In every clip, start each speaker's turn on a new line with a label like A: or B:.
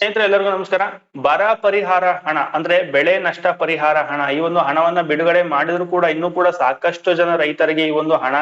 A: ಸ್ನೇಹಿತರೆ, ಎಲ್ಲರಿಗೂ ನಮಸ್ಕಾರ. ಬರ ಪರಿಹಾರ ಹಣ, ಅಂದ್ರೆ ಬೆಳೆ ನಷ್ಟ ಪರಿಹಾರ ಹಣ, ಈ ಒಂದು ಹಣವನ್ನ ಬಿಡುಗಡೆ ಮಾಡಿದ್ರು ಕೂಡ ಇನ್ನೂ ಕೂಡ ಸಾಕಷ್ಟು ಜನ ರೈತರಿಗೆ ಈ ಒಂದು ಹಣ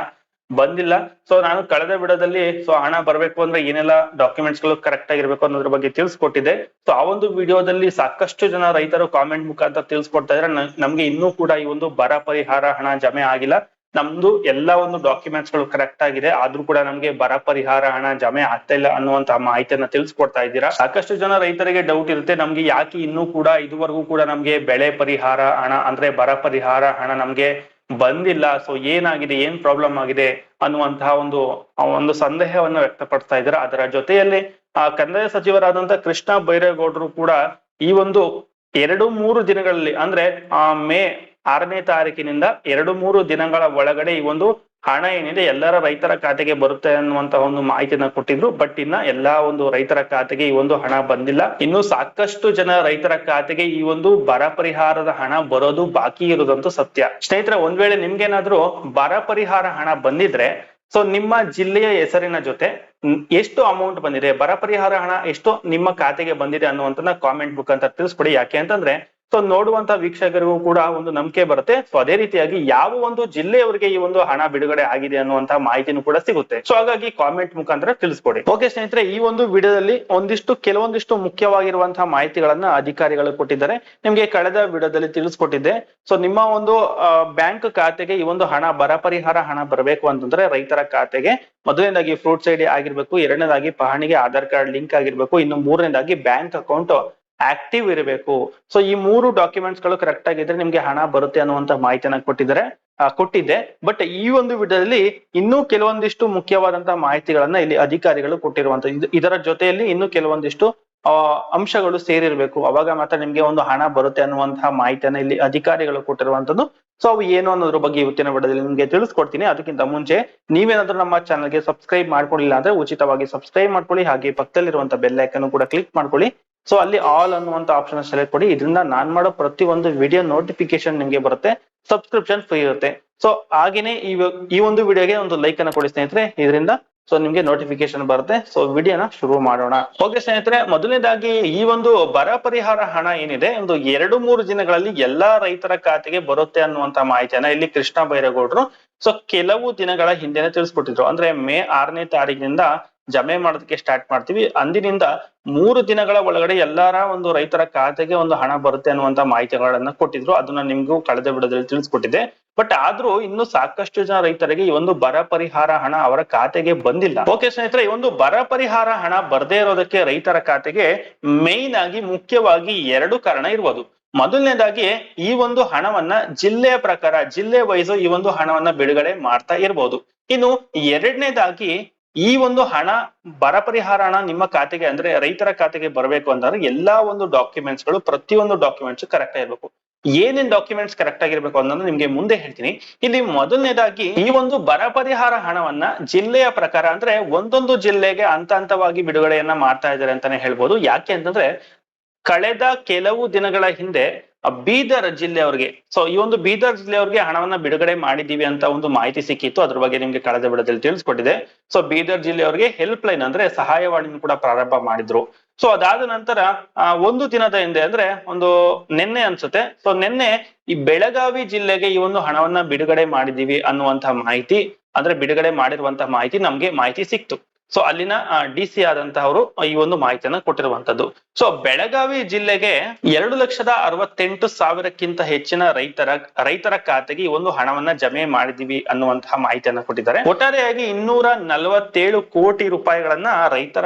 A: ಬಂದಿಲ್ಲ. ಸೊ ನಾನು ಕಳೆದ ಬಿಡದಲ್ಲಿ ಸೊ ಹಣ ಬರಬೇಕು ಅಂದ್ರೆ ಏನೆಲ್ಲ ಡಾಕ್ಯುಮೆಂಟ್ಸ್ಗಳು ಕರೆಕ್ಟ್ ಆಗಿರ್ಬೇಕು ಅನ್ನೋದ್ರ ಬಗ್ಗೆ ತಿಳಿಸ್ಕೊಟ್ಟಿದೆ ಸೊ ಆ ಒಂದು ವಿಡಿಯೋದಲ್ಲಿ ಸಾಕಷ್ಟು ಜನ ರೈತರು ಕಾಮೆಂಟ್ ಮುಖಾಂತರ ತಿಳಿಸ್ಕೊಡ್ತಾ ಇದ್ರೆ ನಮ್ಗೆ ಇನ್ನೂ ಕೂಡ ಈ ಒಂದು ಬರ ಪರಿಹಾರ ಹಣ ಜಮೆ ಆಗಿಲ್ಲ. ನಮ್ದು ಎಲ್ಲ ಒಂದು ಡಾಕ್ಯುಮೆಂಟ್ಸ್ಗಳು ಕರೆಕ್ಟ್ ಆಗಿದೆ. ಆದ್ರೂ ಕೂಡ ನಮ್ಗೆ ಬರ ಪರಿಹಾರ, ಹಣ ಜಮೆ ಆಗ್ತಾ ಇಲ್ಲ ಅನ್ನುವಂತ ಮಾಹಿತಿಯನ್ನ ತಿಳಿಸ್ಕೊಡ್ತಾ ಇದ್ದೀರಾ? ಸಾಕಷ್ಟು ಜನ ರೈತರಿಗೆ ಡೌಟ್ ಇರುತ್ತೆ. ನಮ್ಗೆ ಯಾಕೆ ಇನ್ನೂ ಕೂಡ ಇದುವರೆಗೂ ಕೂಡ ನಮ್ಗೆ ಬೆಳೆ ಪರಿಹಾರ, ಹಣ ಅಂದ್ರೆ ಬರ ಪರಿಹಾರ, ಹಣ ನಮ್ಗೆ ಬಂದಿಲ್ಲ. ಸೊ ಏನಾಗಿದೆ, ಏನ್ ಪ್ರಾಬ್ಲಮ್ ಆಗಿದೆ ಅನ್ನುವಂತಹ ಒಂದು ಒಂದು ಸಂದೇಹವನ್ನು ವ್ಯಕ್ತಪಡಿಸ್ತಾ ಇದ್ದಾರೆ? ಅದರ ಜೊತೆಯಲ್ಲಿ, ಆ, ಕಂದಾಯ ಸಚಿವರಾದಂತಹ ಕೃಷ್ಣ ಬೈರೇಗೌಡರು ಕೂಡ ಈ ಒಂದು ಎರಡು ಮೂರು ದಿನಗಳಲ್ಲಿ, ಅಂದ್ರೆ, ಆ, ಮೇ ಆರನೇ ತಾರೀಕಿನಿಂದ ಎರಡು ಮೂರು ದಿನಗಳ ಒಳಗಡೆ ಈ ಒಂದು ಹಣ ಏನಿದೆ ಎಲ್ಲರ ರೈತರ ಖಾತೆಗೆ ಬರುತ್ತೆ ಅನ್ನುವಂತ ಒಂದು ಮಾಹಿತಿನ ಕೊಟ್ಟಿದ್ರು. ಬಟ್ ಇನ್ನ ಎಲ್ಲಾ ಒಂದು ರೈತರ ಖಾತೆಗೆ ಈ ಒಂದು ಹಣ ಬಂದಿಲ್ಲ. ಇನ್ನು ಸಾಕಷ್ಟು ಜನ ರೈತರ ಖಾತೆಗೆ ಈ ಒಂದು ಬರ ಪರಿಹಾರದ ಹಣ ಬರೋದು ಬಾಕಿ ಇರೋದಂತೂ ಸತ್ಯ. ಸ್ನೇಹಿತರೆ, ಒಂದ್ ವೇಳೆ ನಿಮ್ಗೇನಾದ್ರೂ ಬರ ಪರಿಹಾರ ಹಣ ಬಂದಿದ್ರೆ ಸೊ ನಿಮ್ಮ ಜಿಲ್ಲೆಯ ಹೆಸರಿನ ಜೊತೆ ಎಷ್ಟು ಅಮೌಂಟ್ ಬಂದಿದೆ, ಬರ ಪರಿಹಾರ ಹಣ ಎಷ್ಟು ನಿಮ್ಮ ಖಾತೆಗೆ ಬಂದಿದೆ ಅನ್ನುವಂತನ್ನ ಕಾಮೆಂಟ್ ಮುಖಾಂತರ ತಿಳಿಸ್ಕೊಡಿ. ಯಾಕೆ ಅಂತಂದ್ರೆ ಸೊ ನೋಡುವಂತ ವೀಕ್ಷಕರಿಗೂ ಕೂಡ ಒಂದು ನಂಬಿಕೆ ಬರುತ್ತೆ. ಸೊ ಅದೇ ರೀತಿಯಾಗಿ ಯಾವ ಒಂದು ಜಿಲ್ಲೆಯವರಿಗೆ ಈ ಒಂದು ಹಣ ಬಿಡುಗಡೆ ಆಗಿದೆ ಅನ್ನುವಂತ ಮಾಹಿತಿನೂ ಕೂಡ ಸಿಗುತ್ತೆ. ಸೊ ಹಾಗಾಗಿ ಕಾಮೆಂಟ್ ಮುಖಾಂತರ ತಿಳಿಸ್ಕೊಡಿ. ಓಕೆ ಸ್ನೇಹಿತರೆ, ಈ ಒಂದು ವಿಡಿಯೋದಲ್ಲಿ ಒಂದಿಷ್ಟು, ಕೆಲವೊಂದಿಷ್ಟು ಮುಖ್ಯವಾಗಿರುವಂತಹ ಮಾಹಿತಿಗಳನ್ನ ಅಧಿಕಾರಿಗಳು ಕೊಟ್ಟಿದ್ದಾರೆ. ನಿಮ್ಗೆ ಕಳೆದ ವಿಡಿಯೋದಲ್ಲಿ ತಿಳಿಸ್ಕೊಟ್ಟಿದ್ದೆ. ಸೊ ನಿಮ್ಮ ಒಂದು ಬ್ಯಾಂಕ್ ಖಾತೆಗೆ ಈ ಒಂದು ಹಣ, ಬರ ಪರಿಹಾರ ಹಣ ಬರಬೇಕು ಅಂತಂದ್ರೆ ರೈತರ ಖಾತೆಗೆ. ಮೊದಲನೇದಾಗಿ ಫ್ರೂಟ್ಸ್ ಐಡಿ ಆಗಿರ್ಬೇಕು, ಎರಡನೇದಾಗಿ ಪಹಣಿಗೆ ಆಧಾರ್ ಕಾರ್ಡ್ ಲಿಂಕ್ ಆಗಿರ್ಬೇಕು, ಇನ್ನು ಮೂರನೇದಾಗಿ ಬ್ಯಾಂಕ್ ಅಕೌಂಟ್ ಆಕ್ಟಿವ್ ಇರಬೇಕು. ಸೊ ಈ ಮೂರು ಡಾಕ್ಯುಮೆಂಟ್ಸ್ಗಳು ಕರೆಕ್ಟ್ ಆಗಿದ್ರೆ ನಿಮ್ಗೆ ಹಣ ಬರುತ್ತೆ ಅನ್ನುವಂತ ಮಾಹಿತಿಯನ್ನ ಕೊಟ್ಟಿದ್ದಾರೆ ಕೊಟ್ಟಿದ್ದೆ. ಬಟ್ ಈ ಒಂದು ವಿಡಿಯೋದಲ್ಲಿ ಇನ್ನೂ ಕೆಲವೊಂದಿಷ್ಟು ಮುಖ್ಯವಾದಂತಹ ಮಾಹಿತಿಗಳನ್ನ ಇಲ್ಲಿ ಅಧಿಕಾರಿಗಳು ಕೊಟ್ಟಿರುವಂತ ಇದರ ಜೊತೆಯಲ್ಲಿ ಇನ್ನೂ ಕೆಲವೊಂದಿಷ್ಟು ಅಂಶಗಳು ಸೇರಿರ್ಬೇಕು. ಅವಾಗ ಮಾತ್ರ ನಿಮ್ಗೆ ಒಂದು ಹಣ ಬರುತ್ತೆ ಅನ್ನುವಂತಹ ಮಾಹಿತಿಯನ್ನ ಇಲ್ಲಿ ಅಧಿಕಾರಿಗಳು ಕೊಟ್ಟಿರುವಂತದ್ದು ಸೊ ಅವು ಏನು ಅನ್ನೋದ್ರ ಬಗ್ಗೆ ಇವತ್ತಿನ ವಿಡಿಯೋದಲ್ಲಿ ನಿಮ್ಗೆ ತಿಳಿಸ್ಕೊಡ್ತೀನಿ. ಅದಕ್ಕಿಂತ ಮುಂಚೆ ನೀವೇನಾದ್ರೂ ನಮ್ಮ ಚಾನಲ್ಗೆ ಸಬ್ಸ್ಕ್ರೈಬ್ ಮಾಡ್ಕೊಳ್ಳಿಲ್ಲ ಅಂದ್ರೆ ಉಚಿತವಾಗಿ ಸಬ್ಸ್ಕ್ರೈಬ್ ಮಾಡ್ಕೊಳ್ಳಿ. ಹಾಗೆ ಪಕ್ಕದಲ್ಲಿರುವಂತ ಬೆಲ್ ಐಕನ್ ಕೂಡ ಕ್ಲಿಕ್ ಮಾಡ್ಕೊಳ್ಳಿ. ಸೊ ಅಲ್ಲಿ ಆಲ್ ಅನ್ನುವಂತ ಆಪ್ಷನ್ ಸೆಲೆಕ್ಟ್ ಮಾಡಿ, ಇದರಿಂದ ನಾನ್ ಮಾಡೋ ಪ್ರತಿ ಒಂದು ವಿಡಿಯೋ ನೋಟಿಫಿಕೇಶನ್ ನಿಮಗೆ ಬರುತ್ತೆ ಸಬ್ಸ್ಕ್ರಿಪ್ಷನ್ ಫ್ರೀ ಇರುತ್ತೆ. ಸೊ ಹಾಗೇನೆ ಈ ಒಂದು ವಿಡಿಯೋಗೆ ಒಂದು ಲೈಕ್ ಅನ್ನ ಕೊಡಿ ಸ್ನೇಹಿತರೆ, ಇದರಿಂದ ಸೊ ನಿಮ್ಗೆ ನೋಟಿಫಿಕೇಶನ್ ಬರುತ್ತೆ. ಸೊ ವಿಡಿಯೋನ ಶುರು ಮಾಡೋಣ. ಓಕೆ ಸ್ನೇಹಿತರೆ, ಮೊದಲನೇದಾಗಿ ಈ ಒಂದು ಬರ ಪರಿಹಾರ ಹಣ ಏನಿದೆ, ಒಂದು ಎರಡು ಮೂರು ದಿನಗಳಲ್ಲಿ ಎಲ್ಲಾ ರೈತರ ಖಾತೆಗೆ ಬರುತ್ತೆ ಅನ್ನುವಂತ ಮಾಹಿತಿಯನ್ನ ಇಲ್ಲಿ ಕೃಷ್ಣ ಬೈರೇಗೌಡರು ಸೊ ಕೆಲವು ದಿನಗಳ ಹಿಂದೆನೆ ತಿಳಿಸ್ಬಿಟ್ಟಿದ್ರು. ಅಂದ್ರೆ ಮೇ ಆರನೇ ತಾರೀಕಿನಿಂದ ಜಮೆ ಮಾಡೋದಕ್ಕೆ ಸ್ಟಾರ್ಟ್ ಮಾಡ್ತೀವಿ. ಅಂದಿನಿಂದ ಮೂರು ದಿನಗಳ ಒಳಗಡೆ ಎಲ್ಲರ ಒಂದು ರೈತರ ಖಾತೆಗೆ ಒಂದು ಹಣ ಬರುತ್ತೆ ಅನ್ನುವಂತ ಮಾಹಿತಿಗಳನ್ನ ಕೊಟ್ಟಿದ್ರು. ಅದನ್ನ ನಿಮ್ಗೂ ಕಳೆದ ಬಿಡೋದ್ರಲ್ಲಿ ತಿಳಿಸ್ಕೊಟ್ಟಿದ್ದೆ. ಬಟ್ ಆದ್ರೂ ಇನ್ನು ಸಾಕಷ್ಟು ಜನ ರೈತರಿಗೆ ಈ ಒಂದು ಬರ ಪರಿಹಾರ ಹಣ ಅವರ ಖಾತೆಗೆ ಬಂದಿಲ್ಲ. ಓಕೆ ಸ್ನೇಹಿತರೆ, ಈ ಒಂದು ಬರ ಪರಿಹಾರ ಹಣ ಬರದೇ ಇರೋದಕ್ಕೆ ರೈತರ ಖಾತೆಗೆ ಮೇನ್ ಆಗಿ ಮುಖ್ಯವಾಗಿ ಎರಡು ಕಾರಣ ಇರ್ಬೋದು. ಮೊದಲನೇದಾಗಿ ಈ ಒಂದು ಹಣವನ್ನ ಜಿಲ್ಲೆಯ ಪ್ರಕಾರ, ಜಿಲ್ಲೆ ವೈಸು ಈ ಒಂದು ಹಣವನ್ನ ಬಿಡುಗಡೆ ಮಾಡ್ತಾ ಇರ್ಬೋದು. ಇನ್ನು ಎರಡನೇದಾಗಿ ಈ ಒಂದು ಹಣ ಬರ ಪರಿಹಾರ ಹಣ ನಿಮ್ಮ ಖಾತೆಗೆ ಅಂದ್ರೆ ರೈತರ ಖಾತೆಗೆ ಬರಬೇಕು ಅಂತಂದ್ರೆ ಎಲ್ಲಾ ಒಂದು ಡಾಕ್ಯುಮೆಂಟ್ಸ್ಗಳು ಪ್ರತಿಯೊಂದು ಡಾಕ್ಯುಮೆಂಟ್ಸ್ ಕರೆಕ್ಟ್ ಆಗಿರ್ಬೇಕು ಏನೇನ್ ಡಾಕ್ಯುಮೆಂಟ್ಸ್ ಕರೆಕ್ಟ್ ಆಗಿರ್ಬೇಕು ಅನ್ನೋದು ನಿಮ್ಗೆ ಮುಂದೆ ಹೇಳ್ತೀನಿ. ಇಲ್ಲಿ ಮೊದಲನೇದಾಗಿ ಈ ಒಂದು ಬರ ಪರಿಹಾರ ಹಣವನ್ನ ಜಿಲ್ಲೆಯ ಪ್ರಕಾರ ಅಂದ್ರೆ ಒಂದೊಂದು ಜಿಲ್ಲೆಗೆ ಹಂತ ಹಂತವಾಗಿ ಬಿಡುಗಡೆಯನ್ನ ಮಾಡ್ತಾ ಇದ್ದಾರೆ ಅಂತಾನೆ ಹೇಳ್ಬೋದು. ಯಾಕೆ ಅಂತಂದ್ರೆ ಕಳೆದ ಕೆಲವು ದಿನಗಳ ಹಿಂದೆ ಬೀದರ್ ಜಿಲ್ಲೆಯವರಿಗೆ ಸೊ ಈ ಒಂದು ಬೀದರ್ ಜಿಲ್ಲೆಯವರಿಗೆ ಹಣವನ್ನ ಬಿಡುಗಡೆ ಮಾಡಿದೀವಿ ಅಂತ ಒಂದು ಮಾಹಿತಿ ಸಿಕ್ಕಿತ್ತು. ಅದ್ರ ಬಗ್ಗೆ ನಿಮ್ಗೆ ಕಳೆದ ಬಿಡದಲ್ಲಿ ತಿಳಿಸ್ಕೊಟ್ಟಿದೆ ಸೊ ಬೀದರ್ ಜಿಲ್ಲೆಯವರಿಗೆ ಹೆಲ್ಪ್ ಲೈನ್ ಅಂದ್ರೆ ಸಹಾಯವಾಣಿನ ಕೂಡ ಪ್ರಾರಂಭ ಮಾಡಿದ್ರು. ಸೊ ಅದಾದ ನಂತರ ಒಂದು ದಿನದ ಹಿಂದೆ ಅಂದ್ರೆ ಒಂದು ನಿನ್ನೆ ಅನ್ಸುತ್ತೆ. ಸೊ ನಿನ್ನೆ ಈ ಬೆಳಗಾವಿ ಜಿಲ್ಲೆಗೆ ಈ ಒಂದು ಹಣವನ್ನ ಬಿಡುಗಡೆ ಮಾಡಿದೀವಿ ಅನ್ನುವಂತಹ ಮಾಹಿತಿ, ಅಂದ್ರೆ ಬಿಡುಗಡೆ ಮಾಡಿರುವಂತಹ ಮಾಹಿತಿ ನಮ್ಗೆ ಮಾಹಿತಿ ಸಿಕ್ತು. ಸೊ ಅಲ್ಲಿನ ಡಿ ಸಿ ಆದಂತಹವರು ಈ ಒಂದು ಮಾಹಿತಿಯನ್ನ ಕೊಟ್ಟಿರುವಂತದ್ದು. ಸೊ ಬೆಳಗಾವಿ ಜಿಲ್ಲೆಗೆ ಎರಡು ಲಕ್ಷದ ಅರವತ್ತೆಂಟು ಸಾವಿರಕ್ಕಿಂತ ಹೆಚ್ಚಿನ ರೈತರ ರೈತರ ಖಾತೆಗೆ ಈ ಒಂದು ಹಣವನ್ನ ಜಮೆ ಮಾಡಿದೀವಿ ಅನ್ನುವಂತಹ ಮಾಹಿತಿಯನ್ನ ಕೊಟ್ಟಿದ್ದಾರೆ. ಒಟ್ಟಾರೆಯಾಗಿ ಇನ್ನೂರ ನಲವತ್ತೇಳು ಕೋಟಿ ರೂಪಾಯಿಗಳನ್ನ ರೈತರ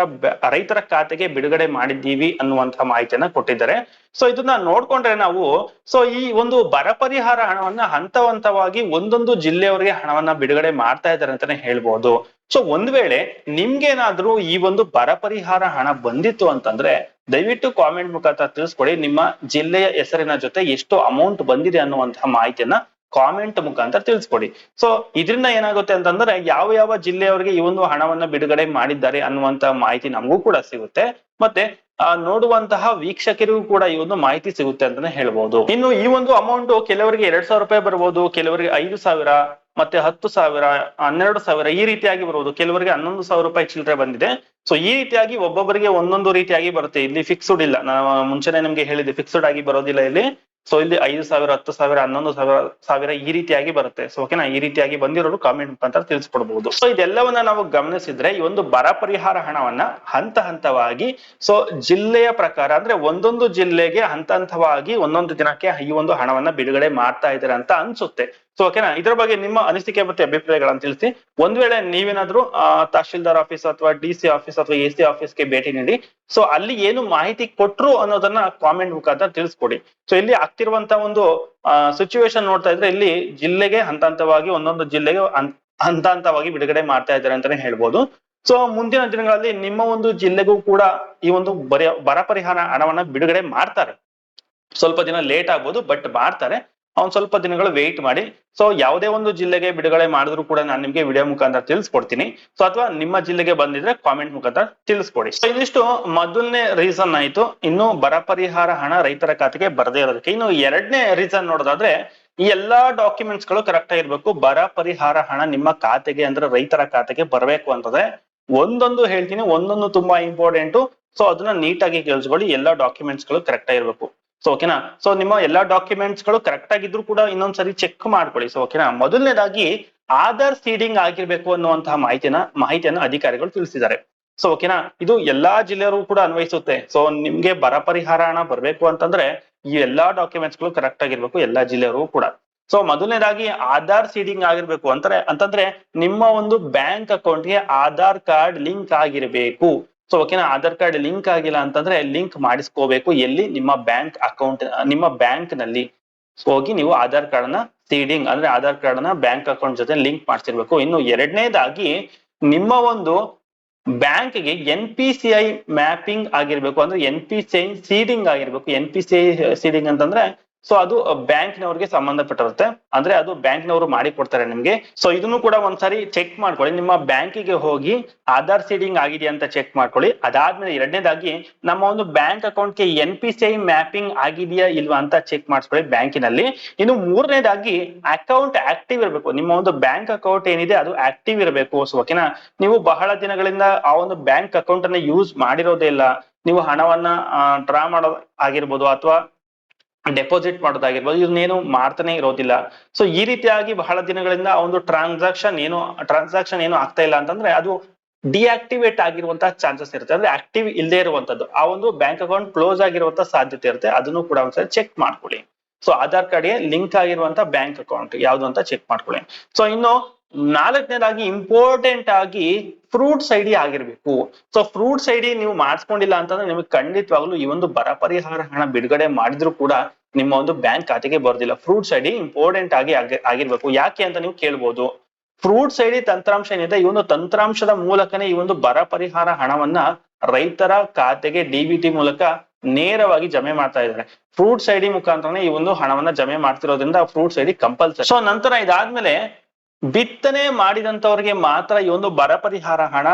A: ರೈತರ ಖಾತೆಗೆ ಬಿಡುಗಡೆ ಮಾಡಿದ್ದೀವಿ ಅನ್ನುವಂತಹ ಮಾಹಿತಿಯನ್ನ ಕೊಟ್ಟಿದ್ದಾರೆ. ಸೊ ಇದನ್ನ ನೋಡ್ಕೊಂಡ್ರೆ ನಾವು ಸೊ ಈ ಒಂದು ಬರ ಪರಿಹಾರ ಹಣವನ್ನ ಹಂತ ಹಂತವಾಗಿ ಒಂದೊಂದು ಜಿಲ್ಲೆಯವರಿಗೆ ಹಣವನ್ನ ಬಿಡುಗಡೆ ಮಾಡ್ತಾ ಇದ್ದಾರೆ ಅಂತಾನೆ ಹೇಳ್ಬೋದು. ಸೊ ಒಂದ್ ವೇಳೆ ನಿಮ್ಗೇನಾದ್ರೂ ಈ ಒಂದು ಬರ ಪರಿಹಾರ ಹಣ ಬಂದಿತ್ತು ಅಂತಂದ್ರೆ ದಯವಿಟ್ಟು ಕಾಮೆಂಟ್ ಮುಖಾಂತರ ತಿಳಿಸ್ಕೊಡಿ. ನಿಮ್ಮ ಜಿಲ್ಲೆಯ ಹೆಸರಿನ ಜೊತೆ ಎಷ್ಟು ಅಮೌಂಟ್ ಬಂದಿದೆ ಅನ್ನುವಂತಹ ಮಾಹಿತಿಯನ್ನ ಕಾಮೆಂಟ್ ಮುಖಾಂತರ ತಿಳಿಸ್ಕೊಡಿ. ಸೊ ಇದರಿಂದ ಏನಾಗುತ್ತೆ ಅಂತಂದ್ರೆ ಯಾವ ಯಾವ ಜಿಲ್ಲೆಯವರಿಗೆ ಈ ಒಂದು ಹಣವನ್ನ ಬಿಡುಗಡೆ ಮಾಡಿದ್ದಾರೆ ಅನ್ನುವಂತಹ ಮಾಹಿತಿ ನಮಗೂ ಕೂಡ ಸಿಗುತ್ತೆ. ಮತ್ತೆ ಆ, ನೋಡುವಂತಹ ವೀಕ್ಷಕರಿಗೂ ಕೂಡ ಈ ಒಂದು ಮಾಹಿತಿ ಸಿಗುತ್ತೆ ಅಂತಾನೆ ಹೇಳ್ಬಹುದು ಇನ್ನು ಈ ಒಂದು ಅಮೌಂಟ್ ಕೆಲವರಿಗೆ ಎರಡ್ ಸಾವಿರ ರೂಪಾಯಿ ಬರ್ಬೋದು ಕೆಲವರಿಗೆ ಐದು ಸಾವಿರ ಮತ್ತೆ ಹತ್ತು ಸಾವಿರ, ಹನ್ನೆರಡು ಸಾವಿರ ಈ ರೀತಿಯಾಗಿ ಬರುವುದು. ಕೆಲವರಿಗೆ ಹನ್ನೊಂದು ಸಾವಿರ ರೂಪಾಯಿ ಚಿಲ್ಲರೆ ಬಂದಿದೆ. ಸೊ ಈ ರೀತಿಯಾಗಿ ಒಬ್ಬೊಬ್ಬರಿಗೆ ಒಂದೊಂದು ರೀತಿಯಾಗಿ ಬರುತ್ತೆ. ಇಲ್ಲಿ ಫಿಕ್ಸ್ಡ್ ಇಲ್ಲ. ನಾನು ಮುಂಚೆನೆ ನಿಮ್ಗೆ ಹೇಳಿದೆ ಫಿಕ್ಸ್ಡ್ ಆಗಿ ಬರೋದಿಲ್ಲ ಇಲ್ಲಿ. ಸೊ ಇಲ್ಲಿ ಐದು ಸಾವಿರ, ಹತ್ತು ಸಾವಿರ, ಹನ್ನೊಂದು ಸಾವಿರ ಸಾವಿರ ಈ ರೀತಿಯಾಗಿ ಬರುತ್ತೆ. ಸೊ ಓಕೆನಾ ಈ ರೀತಿಯಾಗಿ ಬಂದಿರೋರು ಕಾಮೆಂಟ್ ಮುಖಾಂತರ ತಿಳಿಸ್ಕೊಡ್ಬಹುದು ಸೊ ಇದೆಲ್ಲವನ್ನ ನಾವು ಗಮನಿಸಿದ್ರೆ ಈ ಒಂದು ಬರ ಪರಿಹಾರ ಹಣವನ್ನ ಹಂತ ಹಂತವಾಗಿ ಸೊ ಜಿಲ್ಲೆಯ ಪ್ರಕಾರ ಅಂದ್ರೆ ಒಂದೊಂದು ಜಿಲ್ಲೆಗೆ ಹಂತ ಹಂತವಾಗಿ ಒಂದೊಂದು ದಿನಕ್ಕೆ ಈ ಒಂದು ಹಣವನ್ನ ಬಿಡುಗಡೆ ಮಾಡ್ತಾ ಇದ್ದಾರೆ ಅಂತ ಅನ್ಸುತ್ತೆ. ಸೊ ಓಕೆನಾ ಇದ್ರ ಬಗ್ಗೆ ನಿಮ್ಮ ಅನಿಸಿಕೆ ಮತ್ತೆ ಅಭಿಪ್ರಾಯಗಳನ್ನ ತಿಳಿಸಿ. ಒಂದ್ ವೇಳೆ ನೀವೇನಾದ್ರೂ ತಹಶೀಲ್ದಾರ್ ಆಫೀಸ್ ಅಥವಾ ಡಿ ಸಿ ಆಫೀಸ್ ಅಥವಾ ಎ ಸಿ ಆಫೀಸ್ಗೆ ಭೇಟಿ ನೀಡಿ. ಸೊ ಅಲ್ಲಿ ಏನು ಮಾಹಿತಿ ಕೊಟ್ರು ಅನ್ನೋದನ್ನ ಕಾಮೆಂಟ್ ಮುಖಾಂತರ ತಿಳಿಸ್ಕೊಡಿ. ಸೊ ಇಲ್ಲಿ ಆಗ್ತಿರುವಂತ ಒಂದು ಸಿಚುವೇಶನ್ ನೋಡ್ತಾ ಇದ್ರೆ ಇಲ್ಲಿ ಜಿಲ್ಲೆಗೆ ಹಂತ ಹಂತವಾಗಿ ಒಂದೊಂದು ಜಿಲ್ಲೆಗೆ ಹಂತ ಹಂತವಾಗಿ ಬಿಡುಗಡೆ ಮಾಡ್ತಾ ಇದ್ದಾರೆ ಅಂತಾನೆ ಹೇಳ್ಬೋದು. ಸೊ ಮುಂದಿನ ದಿನಗಳಲ್ಲಿ ನಿಮ್ಮ ಒಂದು ಜಿಲ್ಲೆಗೂ ಕೂಡ ಈ ಒಂದು ಬರ ಬರ ಪರಿಹಾರ ಹಣವನ್ನ ಬಿಡುಗಡೆ ಮಾಡ್ತಾರೆ. ಸ್ವಲ್ಪ ದಿನ ಲೇಟ್ ಆಗ್ಬೋದು ಬಟ್ ಮಾಡ್ತಾರೆ. ಒಂದ್ ಸ್ವಲ್ಪ ದಿನಗಳು ವೇಟ್ ಮಾಡಿ. ಸೊ ಯಾವುದೇ ಒಂದು ಜಿಲ್ಲೆಗೆ ಬಿಡುಗಡೆ ಮಾಡಿದ್ರು ಕೂಡ ನಾನು ನಿಮ್ಗೆ ವಿಡಿಯೋ ಮುಖಾಂತರ ತಿಳಿಸ್ಕೊಡ್ತೀನಿ. ಸೊ ಅಥವಾ ನಿಮ್ಮ ಜಿಲ್ಲೆಗೆ ಬಂದಿದ್ರೆ ಕಾಮೆಂಟ್ ಮುಖಾಂತರ ತಿಳಿಸ್ಕೊಡಿ. ಸೊ ಇದಿಷ್ಟು ಮೊದಲನೇ ರೀಸನ್ ಆಯ್ತು. ಇನ್ನು ಬರ ಪರಿಹಾರ ಹಣ ರೈತರ ಖಾತೆಗೆ ಬರದೇ ಇರೋದಕ್ಕೆ. ಇನ್ನು ಎರಡನೇ ರೀಸನ್ ನೋಡೋದಾದ್ರೆ, ಈ ಎಲ್ಲಾ ಡಾಕ್ಯುಮೆಂಟ್ಸ್ಗಳು ಕರೆಕ್ಟ್ ಆಗಿರ್ಬೇಕು ಬರ ಪರಿಹಾರ ಹಣ ನಿಮ್ಮ ಖಾತೆಗೆ ಅಂದ್ರೆ ರೈತರ ಖಾತೆಗೆ ಬರಬೇಕು ಅಂತಂದ್ರೆ ಒಂದೊಂದು ಹೇಳ್ತೀನಿ, ಒಂದೊಂದು ತುಂಬಾ ಇಂಪಾರ್ಟೆಂಟು ಸೊ ಅದನ್ನ ನೀಟಾಗಿ ಕೇಳಿಸ್ಕೊಳ್ಳಿ. ಎಲ್ಲಾ ಡಾಕ್ಯುಮೆಂಟ್ಸ್ಗಳು ಕರೆಕ್ಟ್ ಆಗಿರ್ಬೇಕು ಸೊ ಓಕೆನಾ ಸೊ ನಿಮ್ಮ ಎಲ್ಲಾ ಡಾಕ್ಯುಮೆಂಟ್ಸ್ಗಳು ಕರೆಕ್ಟ್ ಆಗಿದ್ರು ಕೂಡ ಇನ್ನೊಂದ್ಸರಿ ಚೆಕ್ ಮಾಡ್ಕೊಳ್ಳಿ. ಸೊ ಓಕೆನಾ ಮೊದಲನೇದಾಗಿ ಆಧಾರ್ ಸೀಡಿಂಗ್ ಆಗಿರ್ಬೇಕು ಅನ್ನುವಂತಹ ಮಾಹಿತಿನ ಮಾಹಿತಿಯನ್ನ ಅಧಿಕಾರಿಗಳು ತಿಳಿಸಿದ್ದಾರೆ. ಸೊ ಓಕೆನಾ ಇದು ಎಲ್ಲಾ ಜಿಲ್ಲೆಯರು ಕೂಡ ಅನ್ವಯಿಸುತ್ತೆ. ಸೊ ನಿಮ್ಗೆ ಬರ ಪರಿಹಾರ ಹಣ ಬರ್ಬೇಕು ಅಂತಂದ್ರೆ ಈ ಎಲ್ಲಾ ಡಾಕ್ಯುಮೆಂಟ್ಸ್ಗಳು ಕರೆಕ್ಟ್ ಆಗಿರ್ಬೇಕು ಎಲ್ಲಾ ಜಿಲ್ಲೆಯರು ಕೂಡ. ಸೊ ಮೊದಲನೇದಾಗಿ ಆಧಾರ್ ಸೀಡಿಂಗ್ ಆಗಿರ್ಬೇಕು ಅಂತಾರೆ, ಅಂತಂದ್ರೆ ನಿಮ್ಮ ಒಂದು ಬ್ಯಾಂಕ್ ಅಕೌಂಟ್ಗೆ ಆಧಾರ್ ಕಾರ್ಡ್ ಲಿಂಕ್ ಆಗಿರ್ಬೇಕು. ಸೊ ಓಕೆನಾ ಆಧಾರ್ ಕಾರ್ಡ್ ಲಿಂಕ್ ಆಗಿಲ್ಲ ಅಂತಂದ್ರೆ ಲಿಂಕ್ ಮಾಡಿಸ್ಕೋಬೇಕು. ಎಲ್ಲಿ? ನಿಮ್ಮ ಬ್ಯಾಂಕ್ ಅಕೌಂಟ್ ನಿಮ್ಮ ಬ್ಯಾಂಕ್ನಲ್ಲಿ ಹೋಗಿ ನೀವು ಆಧಾರ್ ಕಾರ್ಡ್ನ ಸೀಡಿಂಗ್ ಅಂದ್ರೆ ಆಧಾರ್ ಕಾರ್ಡ್ನ ಬ್ಯಾಂಕ್ ಅಕೌಂಟ್ ಜೊತೆ ಲಿಂಕ್ ಮಾಡ್ತಿರ್ಬೇಕು ಇನ್ನು ಎರಡನೇದಾಗಿ ನಿಮ್ಮ ಒಂದು ಬ್ಯಾಂಕ್ಗೆ N P C I mapping ಆಗಿರ್ಬೇಕು. ಅಂದ್ರೆ N P C I seeding ಆಗಿರ್ಬೇಕು. N P C I seeding ಅಂತಂದ್ರೆ ಸೊ ಅದು ಬ್ಯಾಂಕ್ ನವರಿಗೆ ಸಂಬಂಧಪಟ್ಟಿರುತ್ತೆ. ಅಂದ್ರೆ ಅದು ಬ್ಯಾಂಕ್ನವರು ಮಾಡಿ ಕೊಡ್ತಾರೆ ನಿಮ್ಗೆ. ಸೊ ಇದನ್ನು ಕೂಡ ಒಂದ್ಸಾರಿ ಚೆಕ್ ಮಾಡ್ಕೊಳ್ಳಿ. ನಿಮ್ಮ ಬ್ಯಾಂಕಿಗೆ ಹೋಗಿ ಆಧಾರ್ ಸೀಡಿಂಗ್ ಆಗಿದೆಯಾ ಅಂತ ಚೆಕ್ ಮಾಡ್ಕೊಳ್ಳಿ. ಅದಾದ್ಮೇಲೆ ಎರಡನೇದಾಗಿ ನಮ್ಮ ಒಂದು ಬ್ಯಾಂಕ್ ಅಕೌಂಟ್ಗೆ N P C I mapping ಆಗಿದೆಯಾ ಇಲ್ವಾ ಅಂತ ಚೆಕ್ ಮಾಡಿಸ್ಕೊಳ್ಳಿ ಬ್ಯಾಂಕಿನಲ್ಲಿ. ಇನ್ನು ಮೂರನೇದಾಗಿ ಅಕೌಂಟ್ ಆಕ್ಟಿವ್ ಇರಬೇಕು. ನಿಮ್ಮ ಒಂದು ಬ್ಯಾಂಕ್ ಅಕೌಂಟ್ ಏನಿದೆ ಅದು ಆಕ್ಟಿವ್ ಇರಬೇಕು. ಸೊ ಓಕೆನಾ ನೀವು ಬಹಳ ದಿನಗಳಿಂದ ಆ ಒಂದು ಬ್ಯಾಂಕ್ ಅಕೌಂಟ್ ಅನ್ನ ಯೂಸ್ ಮಾಡಿರೋದೇ ಇಲ್ಲ. ನೀವು ಹಣವನ್ನ ಡ್ರಾ ಮಾಡೋ ಆಗಿರ್ಬೋದು ಅಥವಾ ಡೆಪಾಸಿಟ್ ಮಾಡೋದಾಗಿರ್ಬೋದು ಇದನ್ನೇನು ಮಾಡ್ತಾನೆ ಇರೋದಿಲ್ಲ. ಸೊ ಈ ರೀತಿಯಾಗಿ ಬಹಳ ದಿನಗಳಿಂದ ಒಂದು ಟ್ರಾನ್ಸಾಕ್ಷನ್ ಏನು ಟ್ರಾನ್ಸಾಕ್ಷನ್ ಏನು ಆಗ್ತಾ ಇಲ್ಲ ಅಂತಂದ್ರೆ ಅದು ಡಿಆಕ್ಟಿವೇಟ್ ಆಗಿರುವಂತಹ ಚಾನ್ಸಸ್ ಇರುತ್ತೆ. ಅಂದ್ರೆ ಆಕ್ಟಿವ್ ಇಲ್ಲದೆ ಇರುವಂತದ್ದು. ಆ ಒಂದು ಬ್ಯಾಂಕ್ ಅಕೌಂಟ್ ಕ್ಲೋಸ್ ಆಗಿರುವಂತ ಸಾಧ್ಯತೆ ಇರುತ್ತೆ. ಅದನ್ನು ಕೂಡ ಒಂದ್ಸರಿ ಚೆಕ್ ಮಾಡ್ಕೊಳ್ಳಿ. ಸೊ ಆಧಾರ್ ಕಾರ್ಡ್ಗೆ ಲಿಂಕ್ ಆಗಿರುವಂತ ಬ್ಯಾಂಕ್ ಅಕೌಂಟ್ ಯಾವ್ದು ಅಂತ ಚೆಕ್ ಮಾಡ್ಕೊಳ್ಳಿ. ಸೊ ಇನ್ನು ನಾಲ್ಕನೇದಾಗಿ ಇಂಪಾರ್ಟೆಂಟ್ ಆಗಿ ಫ್ರೂಟ್ಸ್ ಐಡಿ ಆಗಿರ್ಬೇಕು. ಸೊ ಫ್ರೂಟ್ಸ್ ಐಡಿ ನೀವು ಮಾಡಿಸ್ಕೊಂಡಿಲ್ಲ ಅಂತಂದ್ರೆ ನಿಮಗೆ ಖಂಡಿತವಾಗ್ಲೂ ಈ ಒಂದು ಬರ ಪರಿಹಾರ ಹಣ ಬಿಡುಗಡೆ ಮಾಡಿದ್ರು ಕೂಡ ನಿಮ್ಮ ಒಂದು ಬ್ಯಾಂಕ್ ಖಾತೆಗೆ ಬರೋದಿಲ್ಲ. ಫ್ರೂಟ್ಸ್ ಐಡಿ ಇಂಪಾರ್ಟೆಂಟ್ ಆಗಿ ಆಗಿ- ಆಗಿರ್ಬೇಕು. ಯಾಕೆ ಅಂತ ನೀವು ಕೇಳ್ಬೋದು. ಫ್ರೂಟ್ಸ್ ಐಡಿ ತಂತ್ರಾಂಶ ಏನಿದೆ ಈ ಒಂದು ತಂತ್ರಾಂಶದ ಮೂಲಕನೇ ಈ ಒಂದು ಬರ ಪರಿಹಾರ ಹಣವನ್ನ ರೈತರ ಖಾತೆಗೆ ಡಿಬಿಟಿ ಮೂಲಕ ನೇರವಾಗಿ ಜಮೆ ಮಾಡ್ತಾ ಇದ್ದಾರೆ. ಫ್ರೂಟ್ಸ್ ಐಡಿ ಮುಖಾಂತರನೇ ಈ ಒಂದು ಹಣವನ್ನ ಜಮೆ ಮಾಡ್ತಿರೋದ್ರಿಂದ ಫ್ರೂಟ್ಸ್ ಐಡಿ ಕಂಪಲ್ಸರಿ ಸೊ ನಂತರ ಇದಾದ್ಮೇಲೆ ಬಿತ್ತನೆ ಮಾಡಿದಂತವರಿಗೆ ಮಾತ್ರ ಈ ಒಂದು ಬರ ಪರಿಹಾರ ಹಣ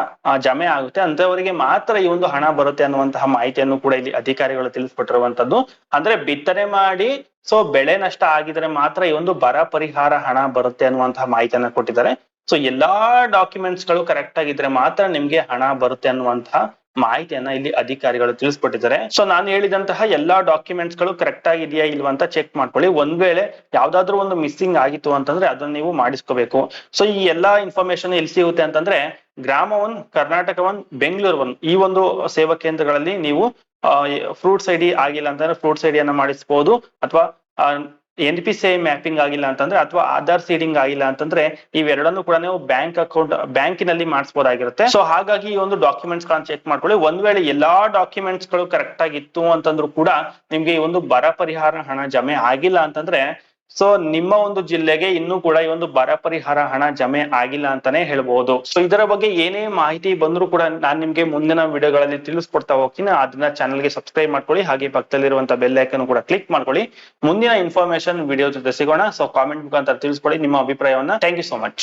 A: ಜಮೆ ಆಗುತ್ತೆ. ಅಂತವರಿಗೆ ಮಾತ್ರ ಈ ಒಂದು ಹಣ ಬರುತ್ತೆ ಅನ್ನುವಂತಹ ಮಾಹಿತಿಯನ್ನು ಕೂಡ ಇಲ್ಲಿ ಅಧಿಕಾರಿಗಳು ತಿಳಿಸ್ಬಿಟ್ಟಿರುವಂತದ್ದು ಅಂದ್ರೆ ಬಿತ್ತನೆ ಮಾಡಿ, ಸೊ ಬೆಳೆ ನಷ್ಟ ಆಗಿದ್ರೆ ಮಾತ್ರ ಈ ಒಂದು ಬರ ಪರಿಹಾರ ಹಣ ಬರುತ್ತೆ ಅನ್ನುವಂತಹ ಮಾಹಿತಿಯನ್ನ ಕೊಟ್ಟಿದ್ದಾರೆ. ಸೊ ಎಲ್ಲಾ ಡಾಕ್ಯುಮೆಂಟ್ಸ್ಗಳು ಕರೆಕ್ಟ್ ಆಗಿದ್ರೆ ಮಾತ್ರ ನಿಮ್ಗೆ ಹಣ ಬರುತ್ತೆ ಅನ್ನುವಂತಹ ಮಾಹಿತಿಯನ್ನ ಇಲ್ಲಿ ಅಧಿಕಾರಿಗಳು ತಿಳಿಸ್ಬಿಟ್ಟಿದ್ದಾರೆ ಸೊ ನಾನು ಹೇಳಿದಂತಹ ಎಲ್ಲಾ ಡಾಕ್ಯುಮೆಂಟ್ಸ್ಗಳು ಕರೆಕ್ಟ್ ಆಗಿದೆಯಾ ಇಲ್ವಾ ಅಂತ ಚೆಕ್ ಮಾಡ್ಕೊಳ್ಳಿ. ಒಂದ್ ವೇಳೆ ಯಾವ್ದಾದ್ರು ಒಂದು ಮಿಸ್ಸಿಂಗ್ ಆಗಿತ್ತು ಅಂತಂದ್ರೆ ಅದನ್ನ ನೀವು ಮಾಡಿಸ್ಕೋಬೇಕು. ಸೊ ಈ ಎಲ್ಲಾ ಇನ್ಫಾರ್ಮೇಶನ್ ಎಲ್ಲಿ ಸಿಗುತ್ತೆ ಅಂತಂದ್ರೆ Grama one Karnataka one Bengaluru one ಈ ಒಂದು ಸೇವಾ ಕೇಂದ್ರಗಳಲ್ಲಿ ನೀವು ಫ್ರೂಟ್ಸ್ ಐಡಿ ಆಗಿಲ್ಲ ಅಂತಂದ್ರೆ ಫ್ರೂಟ್ಸ್ ಐಡಿಯನ್ನ ಮಾಡಿಸಬಹುದು ಅಥವಾ N P C I mapping ಆಗಿಲ್ಲ ಅಂತಂದ್ರೆ ಅಥವಾ ಆಧಾರ್ ಸೀಡಿಂಗ್ ಆಗಿಲ್ಲ ಅಂತಂದ್ರೆ ಇವೆರಡನ್ನು ಕೂಡ ನೀವು ಬ್ಯಾಂಕ್ ಅಕೌಂಟ್ ಬ್ಯಾಂಕಿನಲ್ಲಿ ಮಾಡಿಸ್ಬೋದಾಗಿರುತ್ತೆ. ಸೊ ಹಾಗಾಗಿ ಈ ಒಂದು ಡಾಕ್ಯುಮೆಂಟ್ಸ್ ಗಳನ್ನ ಚೆಕ್ ಮಾಡ್ಕೊಳ್ಳಿ. ಒಂದ್ ವೇಳೆ ಎಲ್ಲಾ ಡಾಕ್ಯುಮೆಂಟ್ಸ್ಗಳು ಕರೆಕ್ಟ್ ಆಗಿತ್ತು ಅಂತಂದ್ರು ಕೂಡ ನಿಮ್ಗೆ ಈ ಒಂದು ಬರ ಪರಿಹಾರ ಹಣ ಜಮೆ ಆಗಿಲ್ಲ ಅಂತಂದ್ರೆ ಸೊ ನಿಮ್ಮ ಒಂದು ಜಿಲ್ಲೆಗೆ ಇನ್ನೂ ಕೂಡ ಈ ಒಂದು ಬರ ಪರಿಹಾರ ಹಣ ಜಮೆ ಆಗಿಲ್ಲ ಅಂತಾನೆ ಹೇಳ್ಬಹುದು ಸೊ ಇದರ ಬಗ್ಗೆ ಏನೇ ಮಾಹಿತಿ ಬಂದ್ರು ಕೂಡ ನಾನ್ ನಿಮ್ಗೆ ಮುಂದಿನ ವಿಡಿಯೋಗಳಲ್ಲಿ ತಿಳಿಸ್ಕೊಡ್ತಾ ಹೋಗ್ತೀನಿ. ಅದನ್ನ ಚಾನಲ್ಗೆ ಸಬ್ಸ್ಕ್ರೈಬ್ ಮಾಡ್ಕೊಳ್ಳಿ. ಹಾಗೆ ಪಕ್ಕದಲ್ಲಿರುವಂತ ಬೆಲ್ ಐಕನ್ ಕೂಡ ಕ್ಲಿಕ್ ಮಾಡ್ಕೊಳ್ಳಿ. ಮುಂದಿನ ಇನ್ಫಾರ್ಮೇಶನ್ ವಿಡಿಯೋ ಜೊತೆ ಸಿಗೋಣ. ಸೊ ಕಾಮೆಂಟ್ ಮುಖಾಂತರ ತಿಳಿಸ್ಕೊಳ್ಳಿ. ನಿಮ್ಮ ಅಭಿಪ್ರಾಯವನ್ನ. Thank you so much